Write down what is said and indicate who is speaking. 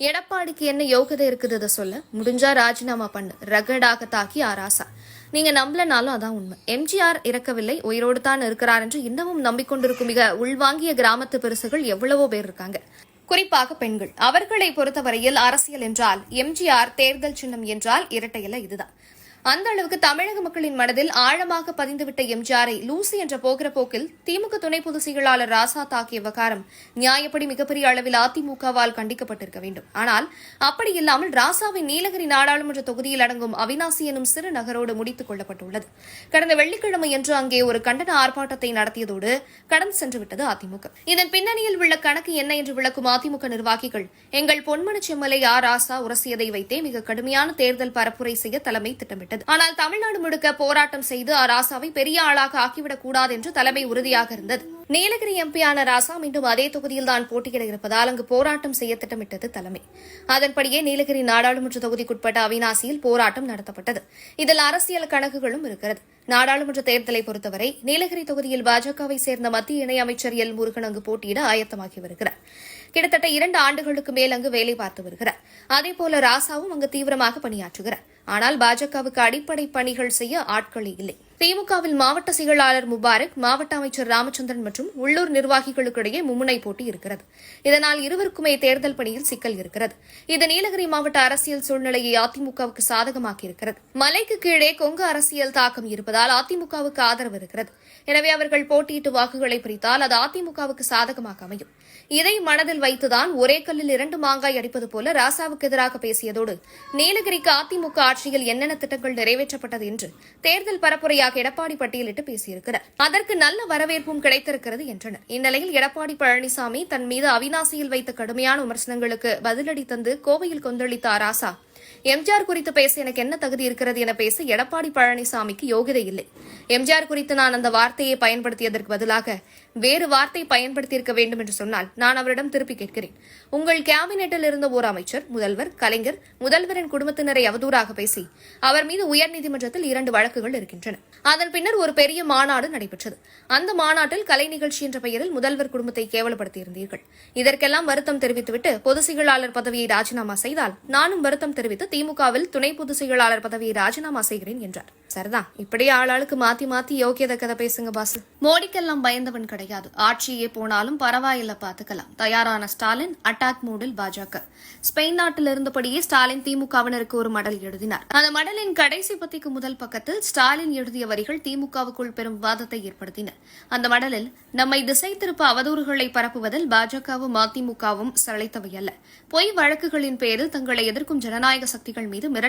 Speaker 1: எடப்பாடிக்கு என்ன யோகதை இருக்குது அதை சொல்ல? முடிஞ்சா ராஜினாமா பண்ணு. ரகடாக தாக்கி ஆராசா. நீங்க நம்பலனாலும் அதான் உண்மை. எம்ஜிஆர் இறக்கவில்லை. உயிரோடு தான் இருக்கிறார் என்று இன்னமும் நம்பிக்கொண்டிருக்கும் மிக உள்வாங்கிய கிராமத்து பெருசுகள் எவ்வளவோ பேர் இருக்காங்க. குறிப்பாக பெண்கள். அவர்களை பொறுத்தவரையில் அரசியல் என்றால் எம்ஜிஆர் தேர்தல் சின்னம் என்றால் இரட்டையில இதுதான். அந்த அளவுக்கு தமிழக மக்களின் மனதில் ஆழமாக பதிந்துவிட்ட எம்ஜிஆரை லூசி என்ற போகிற போக்கில் திமுக துணை பொதுச் செயலாளர் ராசா தாக்கிய விவகாரம் நியாயப்படி மிகப்பெரிய அளவில் அதிமுகவால் கண்டிக்கப்பட்டிருக்க வேண்டும். ஆனால் அப்படி இல்லாமல் ராசாவின் நீலகிரி நாடாளுமன்ற தொகுதியில் அடங்கும் அவினாசி எனும் சிறு நகரோடு முடித்துக் கொள்ளப்பட்டுள்ளது. கடந்த வெள்ளிக்கிழமை என்று அங்கே ஒரு கண்டன ஆர்ப்பாட்டத்தை நடத்தியதோடு கடந்து சென்றுவிட்டது அதிமுக. இதன் பின்னணியில் உள்ள கணக்கு என்ன என்று விளக்கும் அதிமுக நிர்வாகிகள் எங்கள் பொன்மன செம்மலை ஆ ராசா உரசியதை வைத்தே மிக கடுமையான தேர்தல் பரப்புரை செய்ய தலைமை திட்டமிட்டது. ஆனால் தமிழ்நாடு முழுக்க போராட்டம் செய்து ராசாவை பெரிய ஆளாக ஆக்கிவிடக் கூடாது என்று தலைமை உறுதியாக இருந்தது. நீலகிரி எம்பியான ராசா மீண்டும் அதே தொகுதியில் தான் போட்டியிட இருப்பதால் அங்கு போராட்டம் செய்ய திட்டமிட்டது தலைமை. அதன்படியே நீலகிரி நாடாளுமன்ற தொகுதிக்குட்பட்ட அவினாசியில் போராட்டம் நடத்தப்பட்டது. இதில் அரசியல் கணக்குகளும் இருக்கிறது. நாடாளுமன்ற தேர்தலை பொறுத்தவரை நீலகிரி தொகுதியில் பாஜகவை சேர்ந்த மத்திய இணையமைச்சர் எல் முருகன் அங்கு போட்டியிட ஆயத்தமாகி வருகிறார். கிட்டத்தட்ட இரண்டு ஆண்டுகளுக்கு மேல் அங்கு வேலை பார்த்து வருகிறார். அதேபோல ராசாவும் அங்கு தீவிரமாக பணியாற்றுகிறார். ஆனால் பாஜகவுக்கு அடிப்படை பணிகள் செய்ய ஆட்களே இல்லை. திமுகவில் மாவட்ட செயலாளர் முபாரக் மாவட்ட அமைச்சர் ராமச்சந்திரன் மற்றும் உள்ளூர் நிர்வாகிகளுக்கிடையே மும்முனை போட்டி இருக்கிறது. இதனால் இருவருக்குமே தேர்தல் பணியில் சிக்கல் இருக்கிறது. இது நீலகிரி மாவட்ட அரசியல் சூழ்நிலையை அதிமுகவுக்கு சாதகமாக்கி இருக்கிறது. மலைக்கு கீழே கொங்கு அரசியல் தாக்கம் இருப்பது இருப்பதால் அதிமுகவுக்கு ஆதரவு இருக்கிறது. எனவே அவர்கள் போட்டியிட்டு வாக்குகளை பிரித்தால் அது அதிமுகவுக்கு சாதகமாக அமையும். இதை மனதில் வைத்துதான் ஒரே கல்லில் இரண்டு மாங்காய் அடிப்பது போல ராசாவுக்கு எதிராக பேசியதோடு நீலகிரிக்கு அதிமுக ஆட்சியில் என்னென்ன திட்டங்கள் நிறைவேற்றப்பட்டது என்று தேர்தல் பரப்புரையாக எடப்பாடி பட்டியலிட்டு பேசியிருக்கிறார். அதற்கு நல்ல வரவேற்பும் கிடைத்திருக்கிறது என்றனர். இந்நிலையில் எடப்பாடி பழனிசாமி தன் மீது அவிநாசியில் வைத்த கடுமையான விமர்சனங்களுக்கு பதிலடி தந்து கோவையில் கொந்தளித்த ராசா. எம்ஜிஆர் குறித்து பேச எனக்கு என்ன தகுதி இருக்கிறது என பேச எடப்பாடி பழனிசாமிக்கு யோகிதை இல்லை. எம்ஜிஆர் குறித்து நான் அந்த வார்த்தையை பயன்படுத்தியதற்கு பதிலாக வேறு வார்த்தை பயன்படுத்தியிருக்க வேண்டும் என்று சொன்னால் நான் அவரிடம் திருப்பி கேட்கிறேன். உங்கள் கேபினெட்டில் இருந்த ஓர் அமைச்சர் முதல்வர் கலைஞர் முதல்வரின் குடும்பத்தினரை அவதூறாக பேசி அவர் மீது உயர்நீதிமன்றத்தில் இரண்டு வழக்குகள் இருக்கின்றன. அதன் பின்னர் ஒரு பெரிய மாநாடு நடைபெற்றது. அந்த மாநாட்டில் கலை நிகழ்ச்சி என்ற பெயரில் முதல்வர் குடும்பத்தை கேவலப்படுத்தியிருந்தீர்கள். இதற்கெல்லாம் வருத்தம் தெரிவித்துவிட்டு பொதுச் செயலாளர் பதவியை ராஜினாமா செய்தால் நானும் வருத்தம் தெரிவித்து திமுகவில் துணை பொதுச் செயலாளர் பதவியை ராஜினாமா செய்கிறேன் என்றார். சரிதான். இப்படியே ஆளாளுக்கு மாத்தி மாத்தி யோக்கியத கதை பேசுங்க பாஸ் மோடிக்கெல்லாம் பயந்தவன் கிடையாது. ஆட்சியே போனாலும் பரவாயில்ல பாத்துக்கலாம். தயாரான ஸ்டாலின் அட்டாக் மூடில் பாஜக. ஸ்பெயின் நாட்டில் இருந்தபடியே ஸ்டாலின் திமுகவினருக்கு ஒரு மடல் எழுதினார். அந்த மடலின் கடைசி பத்திக்கு முதல் பக்கத்தில் ஸ்டாலின் எழுதிய வரிகள் திமுகவுக்குள் பெரும் விவாதத்தை ஏற்படுத்தின. அந்த மடலில் நம்மை திசை திருப்ப அவதூறுகளை பரப்புவதில் பாஜகவும் அதிமுகவும் சளைத்தவை அல்ல. பொய் வழக்குகளின் பேரில் தங்களை எதிர்க்கும் ஜனநாயக சக்திகள் மீது மிரட்டல்